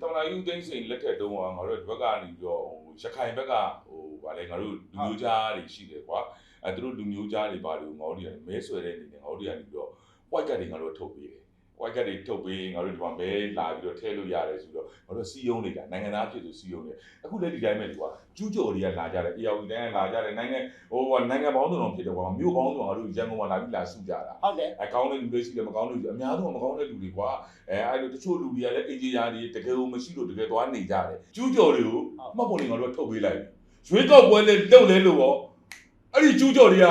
တော်လာယူသိန်းစိန်လက်ထက်တုန်းကငါတို့ဒီဘက်ကနေပြီးတော့ဟိုရခိုင်ဘက်ကဟိုဗာလဲငါတို့လူမျိုးသားတွေရှိတယ်ကွာအဲသူတို့လူမျိုးသားတွေဗာလို့ငါတို့တွေကမဲဆွဲတဲ့အနေနဲ့ငါတို့တွေကနေပြီးတော့ white card တွေငါတို့ထုတ်ပေးတယ် white card တွေထုတ်ပေးငါတို့ဒီမှာမဲလာပြီးတော့ထည့်လို့ရတယ်ဆိုတော့ငါတို့စီယုံနေတာနိုင်ငံသားဖြစ်ဆိုစီယုံနေအခုလည်းဒီတိုင်းပဲလေကွာကျူးကျော်တွေကလာကြတယ် AR တိုင်းကလာကြတယ်နိုင်ငံဟိုနိုင်ငံပေါင်းစုံဖြစ်တယ်ကွာမြို့ပေါင်းစုံငါတို့ရန်ကုန်မှာလာပြီးလာစုကြတာဟုတ်တယ်အကောင်းတဲ့လူတွေရှိတယ်မကောင်းတဲ့လူတွေအများဆုံးမကောင်းတဲ့လူတွေကွာအဲအဲ့လိုတချို့လူတွေကလည်းအင်ဂျင်နီယာတွေတကယ်ကိုမရှိလို့တကယ်သွားနေကြတယ်ကျူးကျော်တွေကိုမှတ်ပုံတွေငါတို့ထုတ်ပေးလိုက်ရွေးကောက်ပွဲလဲလုံလဲလို့ပေါ့အဲ့ဒီကျူးကျော်တွေက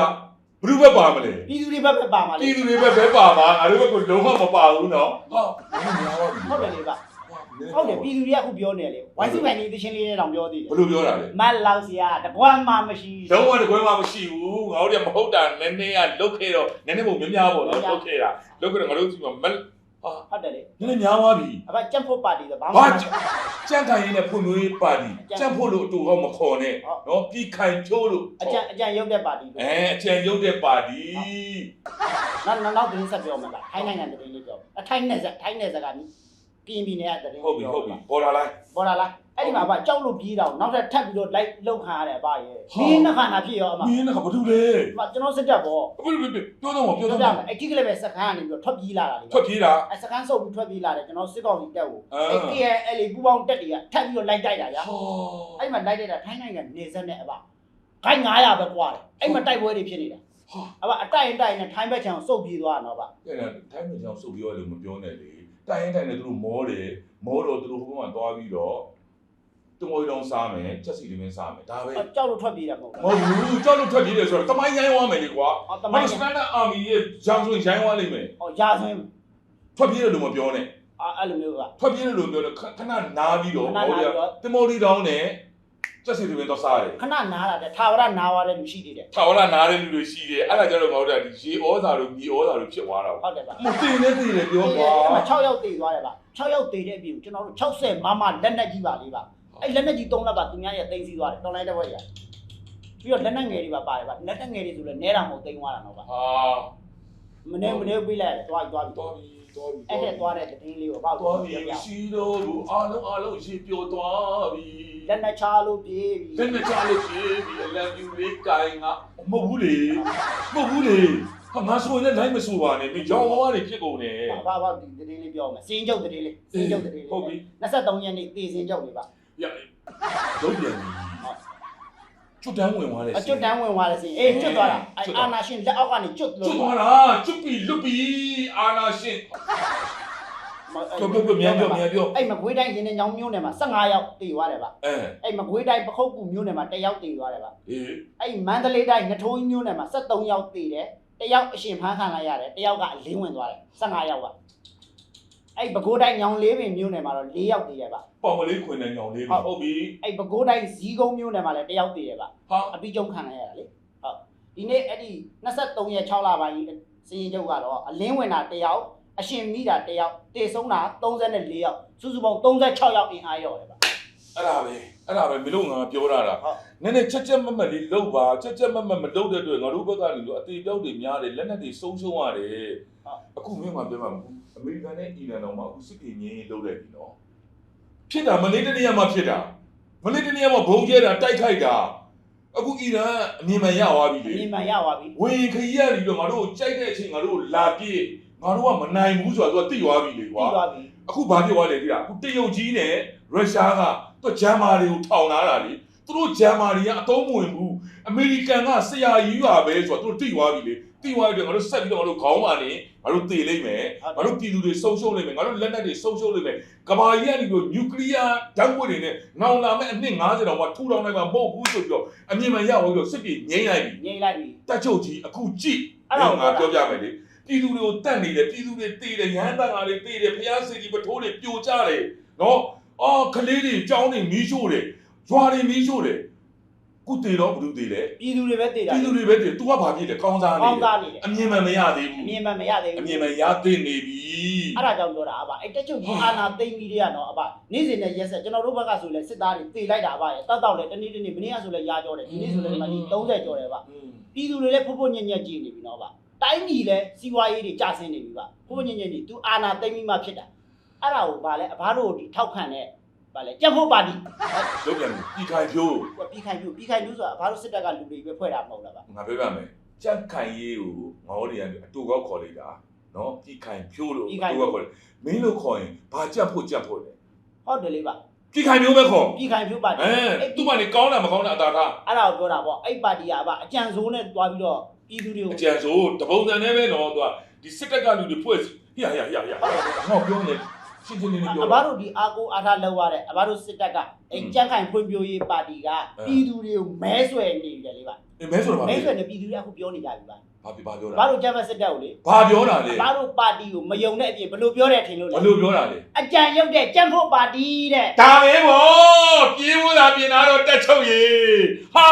ဘယ်သူပဲပါမလဲပြည်သူတွေဘက်ပဲပါမှာလေပြည်သူတွေပဲပဲပါမှာငါတို့ဘက်ကလုံးဝမပါဘူးနော်ဟာဘယ်လိုများပါ့ဟုတ်တယ်လေဗျဘဟုတ်တယ်ပြည်သူတွေကအခုပြောနေတယ်လေဝိုင်းစုပိုင်းနေတချင်းလေးနဲ့တောင်ပြောသေးတယ်ဘယ်လိုပြောတာလဲမတ်လောက်စရာတကွမ်းမှမရှိလုံးဝတကွဲမှမရှိဘူးငါတို့ကမဟုတ်တာနည်းနည်းကလုတ်ခဲ့တော့နည်းနည်းပုံများများပေါ့နော်လုတ်ခဲ့တာလုတ်ခဲ့တော့ငါတို့စီမှာမ ဟာဟုတ်တယ်လေနည်းနည်းများသွားပြီအဘကြက်ဖို့ပါတီဆိုဘာမှဘာမကြန့်ခိုင်ရင်းနဲ့ဖွံ့ဖြိုးရေးပါတီကြန့်ဖို့လို့အတူကောက်မခေါ်နဲ့နော်ပြီးခိုင်ဖြိုးလို့အကြံအကြံရုပ်တဲ့ပါတီအဲအကျံရုပ်တဲ့ပါတီနောက်နောက်နောက်တင်းဆက်ပြောမှာလားထိုင်းနိုင်ငံတင်းလေးပြောအထိုင်းနဲ့ဆက်ထိုင်းနဲ့ဆက်က ပြင်းပြင်းနဲ့တင်းဟုတ်ပြီဟုတ်ပြီပေါ်လာလိုက်ပေါ်လာလားအဲ့ဒီမှာဗကြောက်လို့ပြေးတော့နောက်ထပ်ထပ်ပြီးတော့လိုက်လောက်ခါရတယ်အဘရဲ့ဟာဒီနှစ်ခါနာဖြစ်ရောအမမင်းကဘာလုပ်လဲအမကျွန်တော်စစ်တပ်ပေါ့ဘယ်လိုပြောတော့ပြောပြောတော့ပြမယ်အဲ့ဒီကလေးပဲစကန်ကနေပြီးတော့ထွက်ပြေးလာတာလေထွက်ပြေးတာအဲ့စကန်ဆုပ်ပြီးထွက်ပြေးလာတယ်ကျွန်တော်စစ်ကောင်စီတက်ကိုအာအဲ့ KNL ပူပေါင်းတက်တွေကထပ်ပြီးတော့လိုက်တိုက်တာဗျာဟောအဲ့မှာလိုက်တိုက်တာထိုင်းနိုင်ငံနေဆက်နဲ့အဘခိုင်း900ပဲကွာတယ်အဲ့မှာတိုက်ပွဲတွေဖြစ်နေတာဟာအဘအတိုက်ရင်တိုက်ရင်ထိုင်းဘက်ချံစုပ်ပြေးသွားတာတော့ဗျတဲ့နဲ့တိုင်းပြည်ကြောင်စုပ်ပြောရလို့မပြောနဲ့လေ တိုင်းရင်တိုင်းနဲ့သူတို့မောတယ်မောတော့သူတို့ဟိုဘက်မှာသွားပြီးတော့တမွေတောင်စားမယ်ချက်စီလေးမင်းစားမယ်ဒါပဲကြောက်လို့ထွက်ပြေးတာမဟုတ်မဟုတ်ဘူးကြောက်လို့ထွက်ပြေးတယ်ဆိုတော့တမိုင်းရိုင်းသွားမယ်လေကွာဘူးတမမိုင်းစတန်ဒါအာမီရဲ့ဂျောင်ဆိုရိုင်းသွားလိမ့်မယ်ဟောရာဆွင်းထွက်ပြေးတယ်လို့မပြောနဲ့အဲ့လိုမျိုးကထွက်ပြေးတယ်လို့ပြောတယ်ခခဏနားပြီးတော့ခဏနားပြီးတော့တမောလီတောင်နဲ့ ချက်စီလေးမင်းတော့စားတယ်ခဏနားလာတယ်ထာဝရနားသွားတဲ့လူရှိသေးတယ်ထာဝရနားတဲ့လူတွေရှိတယ်အဲ့ဒါကြတော့ငါတို့ကဒီရေဩဇာတို့မြေဩဇာတို့ဖြစ်သွားတာဟုတ်တယ်ဗျမတင်နေတည်တယ်ပြောကွာအဲ့မှာ6ယောက်တည်သွားတယ်ဗျ6ယောက်တည်တဲ့အပြင်ကျွန်တော်တို့60မမလက်နက်ကြီးပါလေးဗျအဲ့လက်နက်ကြီး3လက်ပါသူများရဲ့တင်စီသွားတယ်တော်လိုက်တဲ့ဘက်ရပြီးတော့လက်နက်ငယ်တွေပါပါတယ်ဗျလက်နက်ငယ်တွေဆိုလည်းနဲတာမဟုတ်သိမ်းသွားတာတော့ဗျဟာမနေမနေပြေးလိုက်တယ်သွားသွားပြီးတော်ပြီ တော်ပြီအဲ့တဲ့သွားတဲ့တည်လေးကိုပေါ့တော်ပြီပြပြရှိတော့ဘူးအားလုံးအားလုံးရေပြောသွားပြီလက်နက်ချလို့ပြေးပြီးလက်နဲ့ချလို့ပြေးပြီအလံပြူလေးကိုင်ငါမဟုတ်ဘူးလေမဟုတ်ဘူးလေဟာငါဆိုရင်လည်းလိုက်မဆိုပါနဲ့မင်းရောင်းသွားတယ်ဖြစ်ကုန်တယ်ဘာဘာဒီတည်လေးပြောမယ်စင်းကျုပ်တည်လေးစင်းကျုပ်တည်လေးဟုတ်ပြီ23ရက်နေ့တည်စင်းကျုပ်လေးပါရလုံးပြန်ပြီ ကျွတ်တန်းဝင်သွားတယ်အကျွတ်တန်းဝင်သွားတယ်စင်းအေးကျွတ်သွားတာအဲ့အာနာရှင်လက်အောက်ကနေကျွတ်လို့ကျွတ်သွားတာကျွတ်ပြီလွတ်ပြီအာနာရှင်ပြောပြောပြောမြန်ပြောမြန်ပြောအဲ့မကွေးတိုင်းရင်းနေညောင်းမျိုးနယ်မှာ15ယောက်တည်သွားတယ်ဗျအဲအဲ့မကွေးတိုင်းပခုတ်ကူမျိုးနယ်မှာ1ယောက်တည်သွားတယ်ဗျအေးအဲ့မန္တလေးတိုင်းနထိုးကြီးမျိုးနယ်မှာ73ယောက်တည်တယ်1ယောက်အရှင်ဖမ်းခံလိုက်ရတယ်1ယောက်ကအလင်းဝင်သွားတယ်15ယောက်က အဲ့ပဲခူးတိုင်းညောင်လေးပင်မျိုးနယ်မှာတော့4ယောက်တည်တယ်ဗျပေါင်ကလေးခွင်တဲ့ညောင်လေးဟုတ်ပြီအဲ့ပဲခူးတိုင်းဇီးကုန်းမျိုးနယ်မှာလည်း1ယောက်တည်တယ်ဗျဟာအပြီးကျုံခံလိုက်ရတာလေဟုတ်ဒီနေ့အဲ့ဒီ23ရက်6လပိုင်းစီရင်ချုပ်ကတော့အလင်းဝင်တာ1ယောက်အရှင်မိတာ1ယောက်တေဆုံးတာ34ယောက်စုစုပေါင်း36ယောက်အင်အားရောက်တယ်ဗျ အဲ့ဒါပဲအဲ့ဒါပဲမလို့ငါပြောတာလားဟုတ်နည်းနည်းချက်ချက်မက်မက်လေးလှုပ်ပါချက်ချက်မက်မက်မလှုပ်တဲ့အတွက်ငါတို့ဘက်ကနေလို့အသေးပြောက်တွေများတယ်လက်နက်တွေဆုံးရှုံးရတယ်အခုမင်းကပြောမှာမဟုတ်အမေရိကန်နဲ့အီရန်တော့မှအခုစစ်ကြီးငင်းလှုပ်လိုက်ပြီနော်ဖြစ်တာမလေးတနည်းမှဖြစ်တာမလေးတနည်းမှဘုံကျဲတာတိုက်ခိုက်တာအခုအီရန်အမြင်မှန်ရသွားပြီအလေမြင်မှန်ရသွားပြီဝင်ခရီးရပြီးတော့ငါတို့ကြိုက်တဲ့အချိန်ငါတို့လာပြည့်ငါတို့ကမနိုင်ဘူးဆိုတာသူကသိသွားပြီလေကွာပြီးသွားပြီအခုဘာဖြစ်သွားလဲတိလားအခုတရုတ်ကြီးနဲ့ရုရှားက သူဂျမ်မာတွေကိုထောင်လာတာလေသူတို့ဂျမ်မာတွေကအတုံးမဝင်ဘူးအမေရိကန်ကဆရာကြီးရွာပဲဆိုတော့သူတို့သိသွားပြီလေသိသွားပြီတော့ငါတို့ဆက်ပြီးတော့ငါတို့ခေါင်းပါနေငါတို့တည်လိမ့်မယ်ငါတို့ပြည်သူတွေဆုံးရှုံးလိမ့်မယ်ငါတို့လက်နက်တွေဆုံးရှုံးလိမ့်မယ်ကဘာကြီးကနေပြီးနျူကလ িয়ার ဓာတ်ပွေတွေနဲ့နောင်လာမဲ့အနှစ်90တောင်မှထူထောင်နိုင်မှာမဟုတ်ဘူးဆိုပြီးတော့အမြင်မှန်ရသွားပြီးတော့စစ်ပြေငြိမ့်လိုက်ပြီငြိမ့်လိုက်ပြီတက်ချုပ်ကြီးအခုကြည့်အဲ့အဲ့တော့တော့ငါပြောပြမယ်လေပြည်သူတွေကိုတတ်နေတယ်ပြည်သူတွေတေးတယ်ရဟန်းတန်ဃာတွေတေးတယ်ဖျားစီကြီးပထိုးတွေပြိုကျတယ်နော် အော်ကလေးတွေကြောင်းတွေမီးရှို့တယ်ရွာတွေမီးရှို့တယ်ခုတေတော့ဘယ်သူတေလဲ ပြည်သူတွေပဲတည်တာ ပြည်သူတွေပဲတေ तू ကဘာဖြစ်လဲကောင်းစားနေ ကောင်း တယ် သားနေတယ် အမြင်မှန်မရသေး အ ဘူး မြင်မှန်မရသေးဘူး အမြင်မှန်ရသိနေပြီ အဲ့ဒါကြောင့်ပြောတာအဘအဲ့တက်ချုပ်ကြီးအာနာသိမ့်ပြီးတဲ့ကတော့အဘနေ့စဉ်နဲ့ရက်ဆက်ကျွန်တော်တို့ဘက်ကဆိုလဲစစ်သားတွေတည်လိုက်တာအဘရဲ့တတ်တော့လဲတနေ့တနေ့မနေ့ကဆိုလဲရာကြောတယ်ဒီနေ့ဆိုလဲဒီမှာဒီ30ကျော်တယ်ဗျ อืม ပြည်သူတွေလည်းဖို့ဖို့ညံ့ညံ့ကြည်နေပြီနော်ဗျတိုင်းပြည်လည်းစီးပွားရေးတွေကျဆင်းနေပြီဗျဖို့ဖို့ညံ့ညံ့နေသူအာနာသိမ့်ပြီးမှဖြစ်တာ အဲ့ဒါကိုဗာလဲအဘတို့ဒီထောက်ခံတဲ့ဗာလဲကြက်ဖို့ပါတီလုပ်ပြန်ပြီပြည်ခိုင်ဖြိုးပြီးခိုင်ပြူပြီးခိုင်ပြူဆိုတာအဘတို့စစ်တပ်ကလူတွေပဲဖွဲ့တာမဟုတ်လားဗျငါပြောပြမယ်ကြက်ခိုင်ရေးကိုငေါတွေကနေအတူကောက်ခေါ်လိုက်တာနော်ပြည်ခိုင်ဖြိုးလို့အတူကောက်ခေါ်တယ်မင်းလို့ခေါ်ရင်ဘာကြက်ဖို့ကြက်ဖို့လဲဟုတ်တယ်လေဗျပြည်ခိုင်မျိုးပဲခေါ်ပြီးခိုင်ပြူပါတီအဲသူ့ဘာနေကောင်းတာမကောင်းတာအသာထားအဲ့ဒါကိုပြောတာပေါ့အဲ့ပါတီကအဘအကြံစိုးနဲ့တွားပြီးတော့ပြည်သူတွေကိုအကြံဆိုတပုံစံနဲ့ပဲတော့သူကဒီစစ်တပ်ကလူတွေဖွဲ့စီဟရဟရဟရဟရငါပြောနေ ရှင်းရှင်းလင်းလင်းပြောအဘတို့ဒီအာကိုအားထားလောက်ရတဲ့အဘတို့စစ်တပ်ကအဲ့ကြက်ခိုင်ဖွံ့ဖြိုးရေးပါတီကပြည်သူတွေကိုမဲဆွယ်နေတယ်လေဗျအဲမဲဆိုတော့မဲမဲဆွယ်နေပြည်သူတွေအခုပြောနေကြပြီဗျဘာပြောဘာပြောဘာတာလို့ကျမ်းမစစ်တက်ကိုလေဘာပြောတာလဲဘာလို့ပါတီကိုမယုံတဲ့အပြင်ဘယ်လိုပြောတဲ့အထင်လို့ဘလဲယ်လိုပြောတာလဲအကြံရုပ်တဲ့ကျမ်းဖို့ပါတီတဲ့ဒါပဲဗောပြေးဖို့သာပြင်လာတော့တက်ချုပ်ရေဟာ